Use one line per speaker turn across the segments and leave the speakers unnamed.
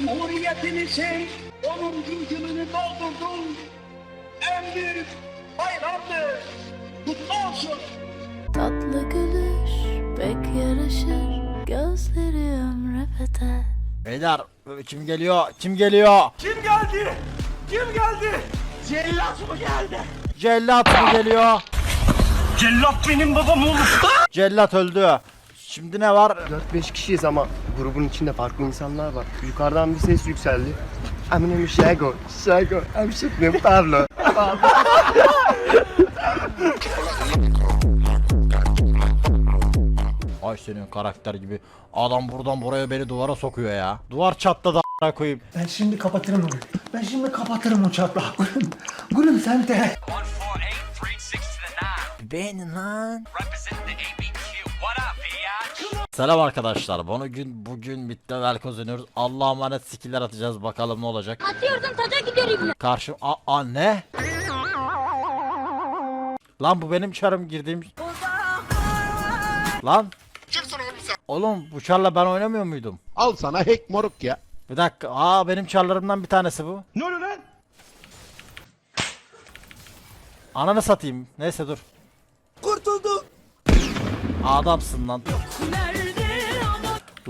Cumhuriyetimizin 10. yılını doldurdun. En büyük bayramdır. Kutlu olsun.
Tatlı gülüş pek yaraşır Gözleri ömre bedel
Beyler kim geliyor? Kim geliyor?
Kim geldi? Kim geldi? Cellat mı geldi?
Cellat mı geliyor?
Cellat benim babam olur.
Cellat öldü. Şimdi ne var?
4-5 kişiyiz ama grubun içinde farklı insanlar var. Yukarıdan bir ses yükseldi. Eminem Şego, Şego, Emşiklim, Pablo.
Ay senin karakter gibi. Adam buradan buraya beni duvara sokuyor ya. Duvar çatladı a**ına koyayım.
Ben şimdi kapatırım onu. Ben şimdi kapatırım o çatlağı. Gülüm, gülüm sen de.
148 to the 9.
Beğenin lan.
Representing the ABQ.
Selam arkadaşlar. Bunu gün bugün bitti Velkoz oynuyoruz. Allah'a emanet skiller atacağız. Bakalım ne olacak.
Atıyorsun taca giderim.
Karşı a, a ne? Lan bu benim çarım girdiğim. Lan. Oğlum bu çarla ben oynamıyor muydum?
Al sana hack moruk ya.
Bir dakika. Aa benim çarlarımdan bir tanesi bu.
Ne oluyor lan?
Ananı satayım. Neyse dur. Kurtuldum. Adamsın lan.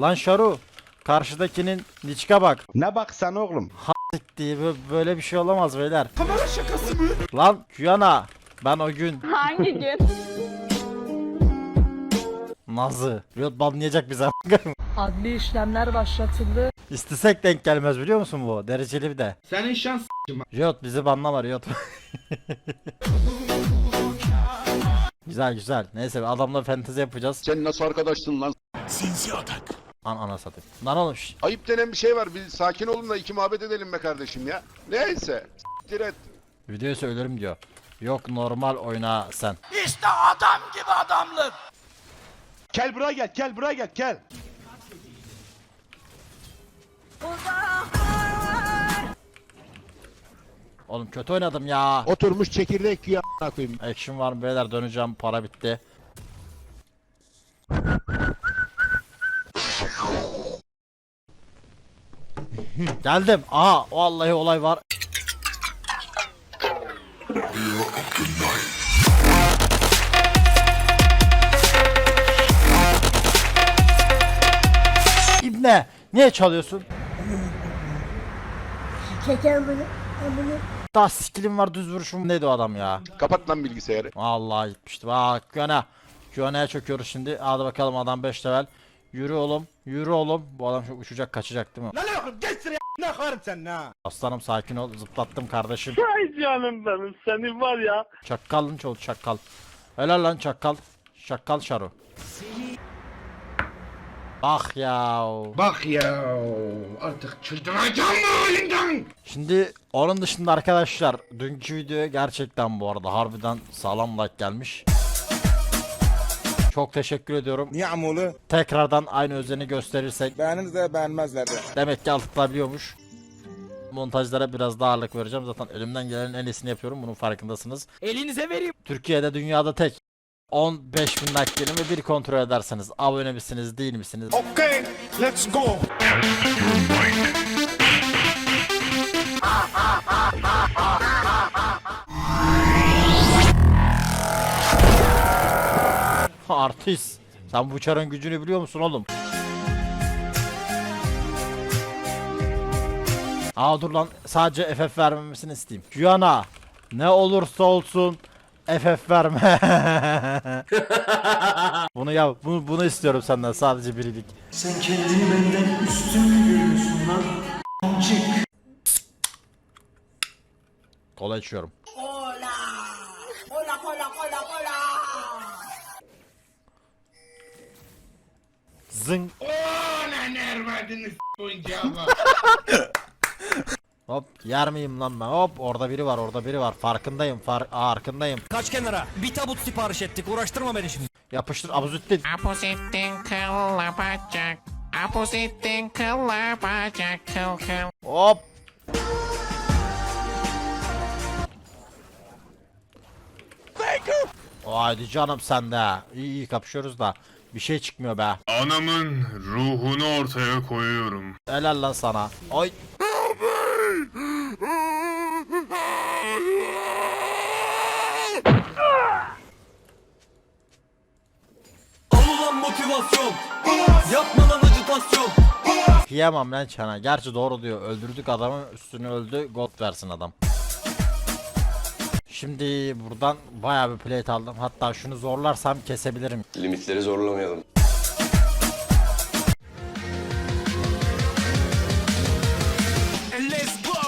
Lan Şaru. Karşıdakinin niçka bak.
Ne bak sen oğlum.
diye bö- böyle bir şey olamaz beyler. Kamera şakası mı? Lan Kuyana. Ben o gün
Hangi gün?
Nazı. Riot banlayacak bize.
Adli işlemler başlatıldı.
İstesek denk gelmez biliyor musun bu? Dereceli bir de.
Senin şans
Riot bizi banlama Riot. güzel güzel. Neyse adamla fantezi yapacağız.
Sen nasıl arkadaşsın lan?
An ana satayım. Lan oğlum şş.
Ayıp denen bir şey var. Bir sakin olun da iki muhabbet edelim be kardeşim ya. Neyse. S**tir et.
Videoyu söylerim diyor. Yok normal oyna sen.
İşte adam gibi adamlık.
Gel buraya gel, gel buraya gel, gel.
Oğlum kötü oynadım ya.
Oturmuş çekirdek yiyor a**ına koyayım.
Action var mı beyler döneceğim para bitti. Geldim. Aha vallahi olay var. İbne niye çalıyorsun?
Çeker bunu. Bunu.
Daha skillim var düz vuruşum neydi o adam ya?
Kapat lan bilgisayarı.
Vallahi gitmişti. Bak Q'na. Q'na'ya çöküyoruz şimdi. Hadi bakalım adam 5 level. Yürü oğlum. Yürü oğlum. Bu adam çok uçacak kaçacak değil mi?
Lan oğlum geç sıraya ne koyarım sen ha.
Aslanım sakin ol. Zıplattım kardeşim.
Ay canım benim senin var ya.
Çakkalın çol çakkal. Helal lan çakkal. Çakkal şaru. Bak ya.
Bak ya artık çıldıracağım mı halinden?
Şimdi onun dışında arkadaşlar dünkü videoya gerçekten bu arada harbiden sağlam like gelmiş. Çok teşekkür ediyorum.
Niye amolu?
Tekrardan aynı özeni gösterirsek
Beğenir de beğenmezler de.
Demek ki altıklayabiliyormuş. Montajlara biraz daha ağırlık vereceğim. Zaten elimden gelenin en iyisini yapıyorum. Bunun farkındasınız.
Elinize vereyim.
Türkiye'de dünyada tek 15 bin ve bir kontrol ederseniz abone misiniz değil misiniz?
Okay, let's go.
Artist. Sen bu çarın gücünü biliyor musun oğlum? Aa dur lan sadece FF vermemesini isteyeyim. Kuyana ne olursa olsun FF verme. bunu yap. Bunu, bunu istiyorum senden sadece birilik.
Sen kendini benden üstün mü görüyorsun lan? Amcık.
Kola içiyorum. Zing. Hop yer miyim lan ben? Hop orada biri var orada biri var. Farkındayım. Far farkındayım.
Kaç kenara? Bir tabut sipariş ettik. Uğraştırma beni şimdi.
Yapıştır Abuzüttin.
Apozitin kılla bacak. Apozitin kılla bacak kıl kıl.
Hop. Haydi canım sen de. İyi iyi kapışıyoruz da. Bir şey çıkmıyor be.
Anamın ruhunu ortaya koyuyorum.
Helal lan sana. Oy.
Alınan motivasyon. Yapma lan acitasyon.
Kıyamam lan çana. Gerçi doğru diyor. Öldürdük adamı üstüne öldü. Gold versin adam. Şimdi buradan bayağı bir plate aldım. Hatta şunu zorlarsam kesebilirim.
Limitleri zorlamayalım.
Let's go.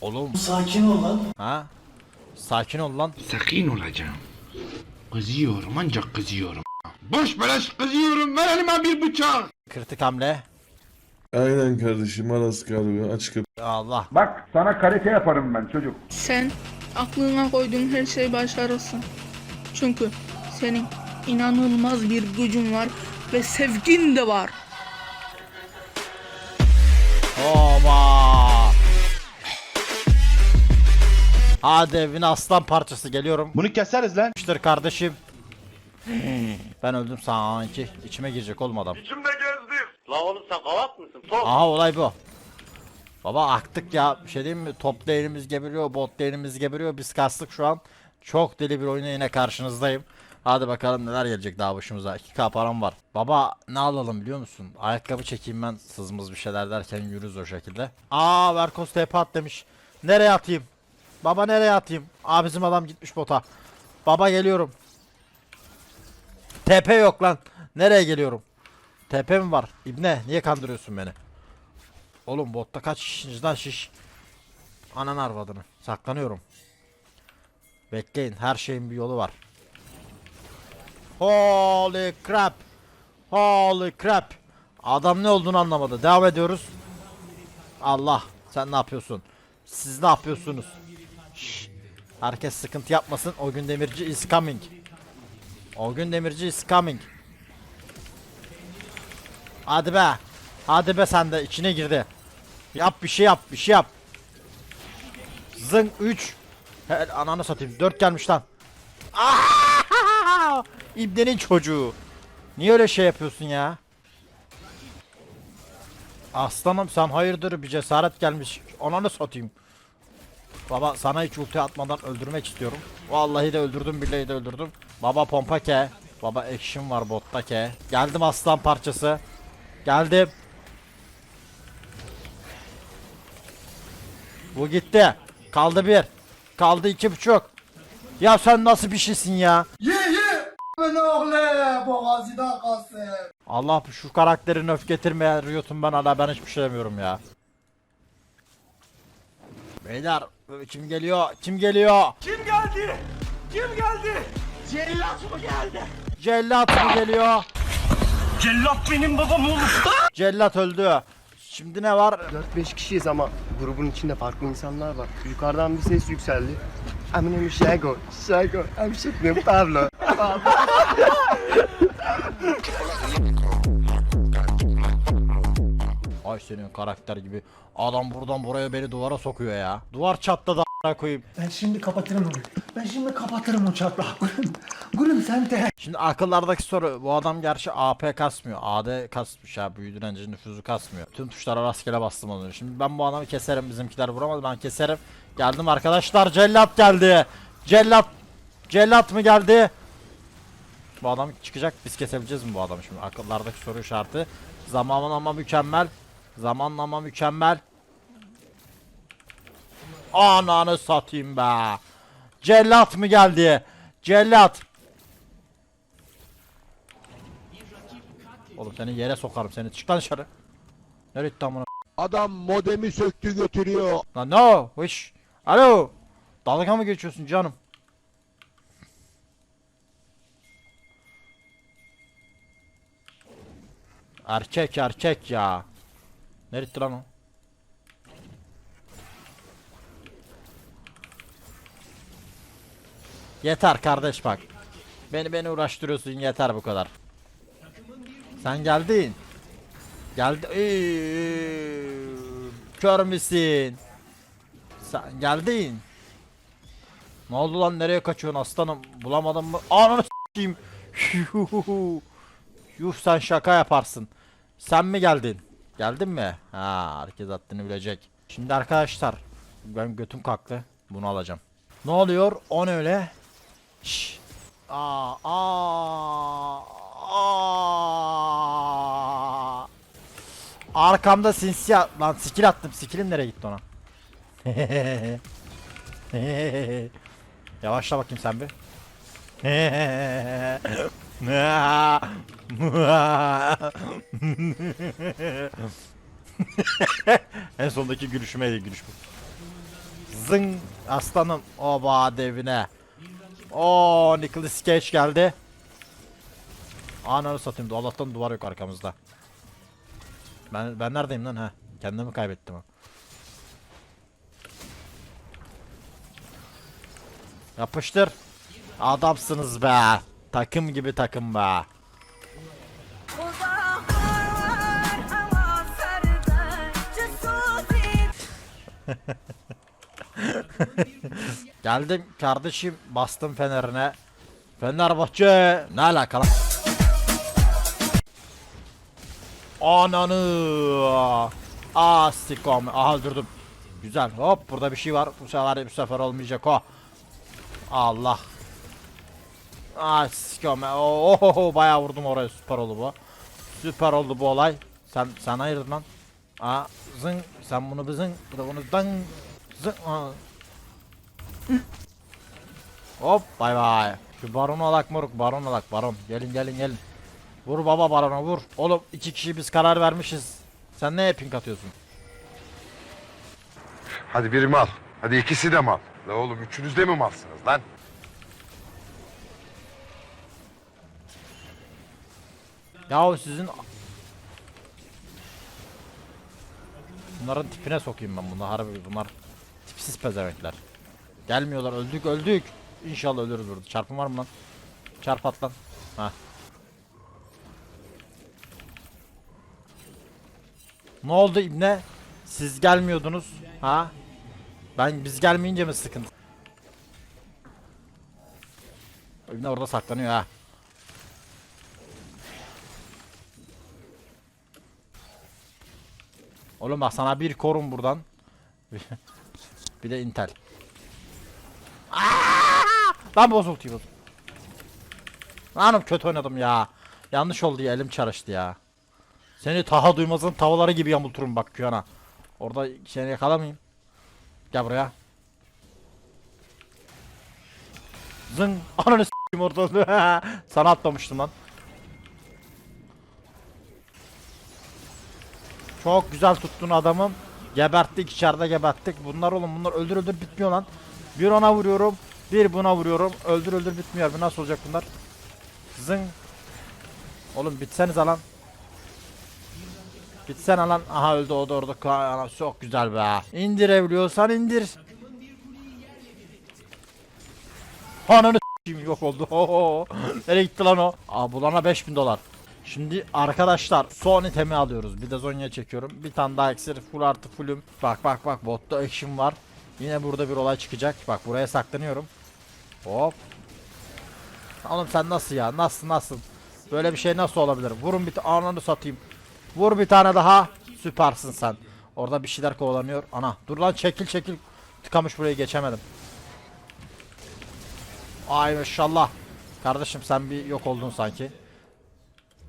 Oğlum.
Sakin ol lan.
Ha? Sakin ol lan.
Sakin olacağım. Kızıyorum ancak kızıyorum. Boş beleş kızıyorum. Ver elime bir bıçak.
Kritik hamle.
Aynen kardeşim Aras galiba açık
Allah.
Bak sana karate yaparım ben çocuk.
Sen aklına koyduğun her şeyi başarırsın. Çünkü senin inanılmaz bir gücün var ve sevgin de var.
Oba. Hadi evine aslan parçası geliyorum.
Bunu keseriz lan.
Yapıştır kardeşim. ben öldüm sanki. İçime girecek oğlum adam.
İçimde gezdim.
Aha olay bu. Baba aktık ya. Bir şey diyeyim mi? Top lane'imiz geberiyor, bot lane'imiz geberiyor. Biz kastık şu an. Çok deli bir oyuna yine karşınızdayım. Hadi bakalım neler gelecek daha başımıza. 2k param var. Baba ne alalım biliyor musun? Ayakkabı çekeyim ben sızmız bir şeyler derken yürürüz o şekilde. Aa Verkos TP at demiş. Nereye atayım? Baba nereye atayım? Aa bizim adam gitmiş bota. Baba geliyorum. TP yok lan. Nereye geliyorum? TP mi var? İbne niye kandırıyorsun beni? Oğlum botta kaç kişisiniz lan şiş? Anan arvadını. Saklanıyorum. Bekleyin her şeyin bir yolu var. Holy crap. Holy crap. Adam ne olduğunu anlamadı. Devam ediyoruz. Allah sen ne yapıyorsun? Siz ne yapıyorsunuz? Şşş. Herkes sıkıntı yapmasın. O gün demirci is coming. O gün demirci is coming. Hadi be. Hadi be sen de içine girdi. Yap bir şey yap bir şey yap. Zın 3. Hel ananı satayım. 4 gelmiş lan. Aaaaaa! İbnenin çocuğu. Niye öyle şey yapıyorsun ya? Aslanım sen hayırdır bir cesaret gelmiş. Ananı satayım. Baba sana hiç ulti atmadan öldürmek istiyorum. Vallahi de öldürdüm billahi de öldürdüm. Baba pompa ke. Baba action var botta ke. Geldim aslan parçası. Geldim. Bu gitti. Kaldı bir. Kaldı iki buçuk. Ya sen nasıl bir şeysin ya?
Ye ye. Ben oğlu boğazına kalsın.
Allah şu karakterin öf getirmeye Riot'um ben hala ben hiçbir şey demiyorum ya. Beyler kim geliyor? Kim geliyor?
Kim geldi? Kim geldi?
Cellat mı geliyor?
Cellat benim babam olur.
Cellat öldü. Şimdi ne var?
4-5 kişiyiz ama grubun içinde farklı insanlar var. Yukarıdan bir ses yükseldi. Eminem Şego, Şego, I'm shooting Pablo.
Ay senin karakter gibi. Adam buradan buraya beni duvara sokuyor ya. Duvar çatladı a**ına koyayım.
Ben şimdi kapatırım onu. Ben şimdi kapatırım o çatlağı. Gülüm. Gülüm sen de.
Şimdi akıllardaki soru bu adam gerçi AP kasmıyor. AD kasmış ya büyü direnci nüfuzu kasmıyor. Tüm tuşlara rastgele bastım onu. Şimdi ben bu adamı keserim bizimkiler vuramadı ben keserim. Geldim arkadaşlar cellat geldi. Cellat. Cellat mı geldi? Bu adam çıkacak biz kesebileceğiz mi bu adamı şimdi akıllardaki soru işareti. Zamanlama mükemmel. Zamanlama mükemmel. Ananı satayım be. Cellat mı geldi? Cellat. Oğlum seni yere sokarım seni. Çık lan dışarı. Nereye gitti amına?
Adam modemi söktü götürüyor.
Lan no. Wish. Alo. Dalga mı geçiyorsun canım? Erkek erkek ya. Gitti lan o? Yeter kardeş bak. Beni beni uğraştırıyorsun yeter bu kadar. Sen geldin. Geldi. Eee, Kör müsün? Sen geldin. Ne oldu lan nereye kaçıyorsun aslanım? Bulamadın mı? Ananı s**eyim. Yuh, sen şaka yaparsın. Sen mi geldin? Geldin mi? Ha herkes haddini bilecek. Şimdi arkadaşlar ben götüm kalktı. Bunu alacağım. Ne oluyor? O ne öyle? Aa, aa, aa. Arkamda sinsi at- lan skill attım. Skillim nereye gitti ona? Yavaşla bakayım sen bir. en sondaki gülüşümeydi gülüş bu. Zing aslanım oba devine. O Nicholas Cage geldi. Ananı satayım. Allah'tan duvar yok arkamızda. Ben ben neredeyim lan ha? Kendimi kaybettim ha. Yapıştır. Adamsınız be. Takım gibi takım be. Geldim kardeşim bastım fenerine. Fenerbahçe ne alaka lan? Ananı. Aa sikom. Aha öldürdüm. Güzel. Hop burada bir şey var. Bu sefer bu sefer olmayacak o. Allah. Aa sikom. Oho bayağı vurdum oraya. Süper oldu bu. Süper oldu bu olay. Sen sen hayırdın lan. Aa zın sen bunu bir zın bu bunu dan zın aa. Hop bay bay. Şu baronu alak moruk baron alak baron. Gelin gelin gelin. Vur baba barona vur. Oğlum iki kişi biz karar vermişiz. Sen ne pink atıyorsun?
Hadi biri mal. Hadi ikisi de mal. La oğlum üçünüz de mi malsınız lan?
Yahu sizin Bunların tipine sokayım ben bunu harbi bunlar tipsiz pezemekler. Gelmiyorlar öldük öldük. İnşallah ölürüz burada. Çarpım var mı lan? Çarp at lan. Ha. Ne oldu ibne? Siz gelmiyordunuz. Ha? Ben biz gelmeyince mi sıkıntı? İbne orada saklanıyor ha. Oğlum bak sana bir korun buradan. bir de intel. Aa! Lan bozuldu bozuldu. Lanım kötü oynadım ya. Yanlış oldu ya elim çalıştı ya. Seni Taha Duymaz'ın tavaları gibi yamulturum bak Kuyana. Orada seni yakalamayayım. Gel buraya. Zın. Ananı s**eyim orada. Sana atlamıştım lan. Çok güzel tuttun adamım. Geberttik içeride geberttik. Bunlar oğlum bunlar öldür öldür bitmiyor lan. Bir ona vuruyorum. Bir buna vuruyorum. Öldür öldür bitmiyor. Bu nasıl olacak bunlar? Zın. Oğlum bitseniz lan. Bitsene lan. Aha öldü o da orada. Çok güzel be. İndirebiliyorsan indir. Ananı s**eyim, yok oldu. Nereye gitti lan o? Aa bulana 5000 dolar. Şimdi arkadaşlar son itemi alıyoruz. Bir de Zonya çekiyorum. Bir tane daha iksir full artı fullüm. Bak bak bak botta action var. Yine burada bir olay çıkacak. Bak buraya saklanıyorum. Hop. Oğlum sen nasıl ya? Nasıl nasıl? Böyle bir şey nasıl olabilir? Vurun bir ananı satayım. Vur bir tane daha. Süpersin sen. Orada bir şeyler kovalanıyor. Ana dur lan çekil çekil. Tıkamış burayı geçemedim. Ay maşallah. Kardeşim sen bir yok oldun sanki.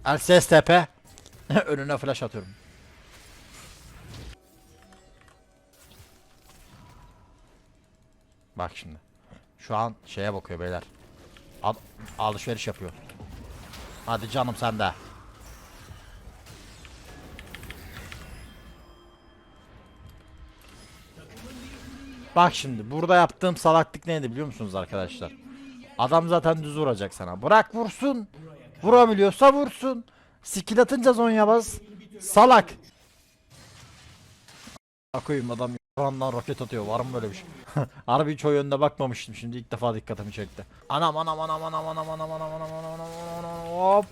LCSTP. Önüne flash atıyorum. Bak şimdi. Şu an şeye bakıyor beyler. Al alışveriş yapıyor. Hadi canım sen de. Bak şimdi burada yaptığım salaklık neydi biliyor musunuz arkadaşlar? Adam zaten düz vuracak sana. Bırak vursun. Vurabiliyorsa vursun. Skill atınca zonya bas. Salak. Akıyım adam yalandan roket atıyor. Var mı böyle bir şey? Harbi hiç o yönde bakmamıştım. Şimdi ilk defa dikkatimi çekti. Anam anam anam anam anam anam anam anam anam anam anam hop.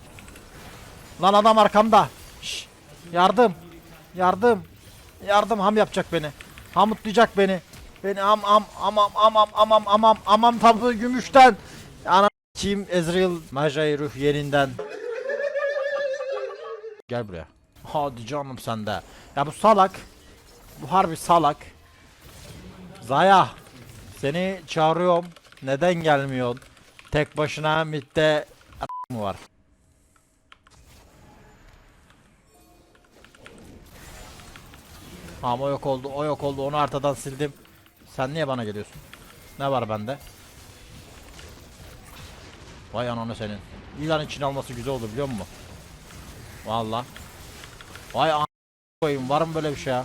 Lan adam arkamda. Şş, yardım. Yardım. Yardım ham yapacak beni. Hamutlayacak beni. Beni am am amam amam amam amam amam tabu gümüşten. Ana kim Ezreal Majay ruh yerinden. Gel buraya. Hadi canım sende. Ya bu salak. Bu harbi salak. Zaya. Seni çağırıyorum. Neden gelmiyorsun? Tek başına midde mı var? Tamam o yok oldu, o yok oldu. Onu haritadan sildim. Sen niye bana geliyorsun? Ne var bende? Vay ananı senin. İlan için alması güzel oldu biliyor musun? Valla. Vay an koyayım var mı böyle bir şey ya?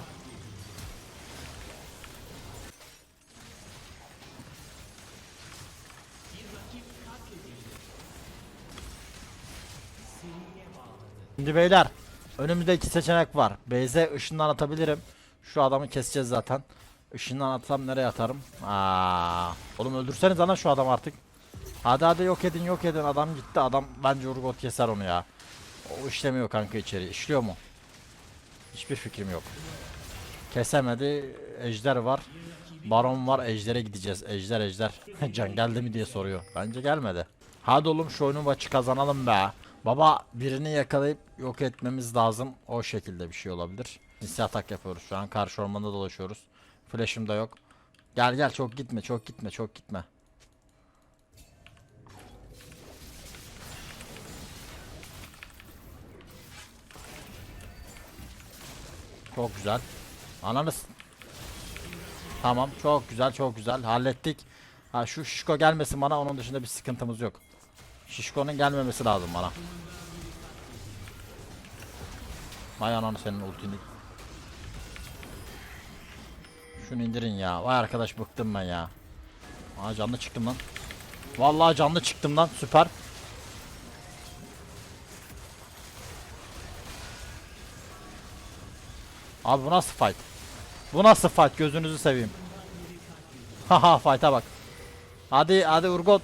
Şimdi beyler önümüzde iki seçenek var. Beyze ışından atabilirim. Şu adamı keseceğiz zaten. Işından atsam nereye atarım? Aa, oğlum öldürseniz ana şu adam artık. Hadi hadi yok edin yok edin adam gitti adam bence Urgot keser onu ya. O işlemiyor kanka içeri. İşliyor mu? Hiçbir fikrim yok. Kesemedi. Ejder var. Baron var. Ejder'e gideceğiz. Ejder ejder. Can geldi mi diye soruyor. Bence gelmedi. Hadi oğlum şu oyunu maçı kazanalım be. Baba birini yakalayıp yok etmemiz lazım. O şekilde bir şey olabilir. Sinsi atak yapıyoruz şu an. Karşı ormanda dolaşıyoruz. Flash'ım da yok. Gel gel çok gitme çok gitme çok gitme. Çok güzel. Ananız. Tamam çok güzel çok güzel hallettik. Ha şu şişko gelmesin bana onun dışında bir sıkıntımız yok. Şişko'nun gelmemesi lazım bana. Vay ananı senin ultini. Şunu indirin ya. Vay arkadaş bıktım ben ya. Aa canlı çıktım lan. Vallahi canlı çıktım lan süper. Abi bu nasıl fight? Bu nasıl fight gözünüzü seveyim. Haha fight'a bak. Hadi hadi Urgot.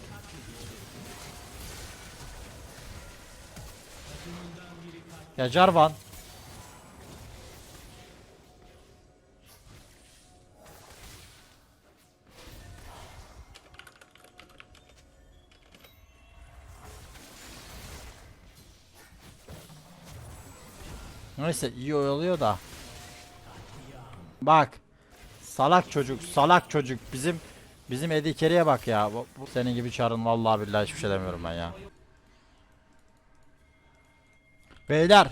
Ya Jarvan. Neyse iyi oyalıyor da. Bak. Salak çocuk, salak çocuk. Bizim bizim Eddie Carey'e bak ya. Bu, bu senin gibi çarın vallahi billahi hiçbir şey demiyorum ben ya. Beyler,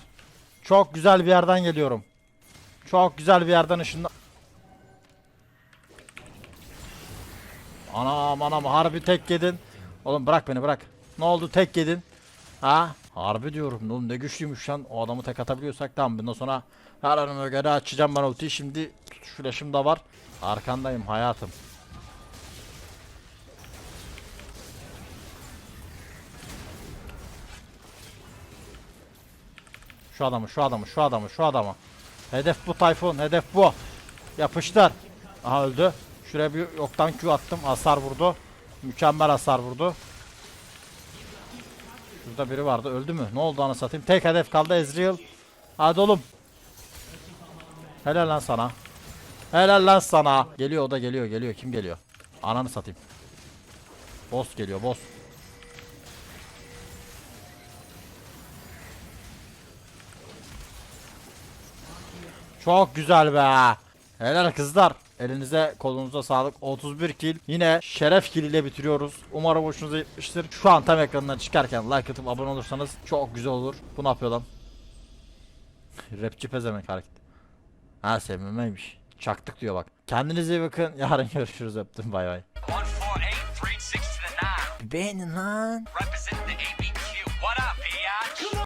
çok güzel bir yerden geliyorum. Çok güzel bir yerden ışınla... Anam anam harbi tek yedin. Oğlum bırak beni bırak. Ne oldu tek yedin? Ha? Harbi diyorum. Oğlum ne güçlüymüş lan. O adamı tek atabiliyorsak tamam bundan sonra her anıma göre açacağım ben ultiyi. Şimdi tutuş flash'ım da var. Arkandayım hayatım. Şu adamı, şu adamı, şu adamı, şu adamı. Hedef bu Tayfun, hedef bu. Yapıştır. Aha öldü. Şuraya bir yoktan Q attım. Hasar vurdu. Mükemmel hasar vurdu. Şurada biri vardı. Öldü mü? Ne oldu ana satayım? Tek hedef kaldı Ezreal. Hadi oğlum. Helal lan sana. Helal lan sana. Geliyor o da geliyor geliyor. Kim geliyor? Ananı satayım. Boss geliyor boss. Çok güzel be. Helal kızlar. Elinize kolunuza sağlık. 31 kill. Yine şeref kill ile bitiriyoruz. Umarım hoşunuza gitmiştir. Şu an tam ekranından çıkarken like atıp abone olursanız çok güzel olur. Bu ne yapıyor lan? Rapçi pezemek hareket. Ha sevmemeymiş. Çaktık diyor bak. Kendinize iyi bakın. Yarın görüşürüz. Öptüm bay bay. Beğenin lan.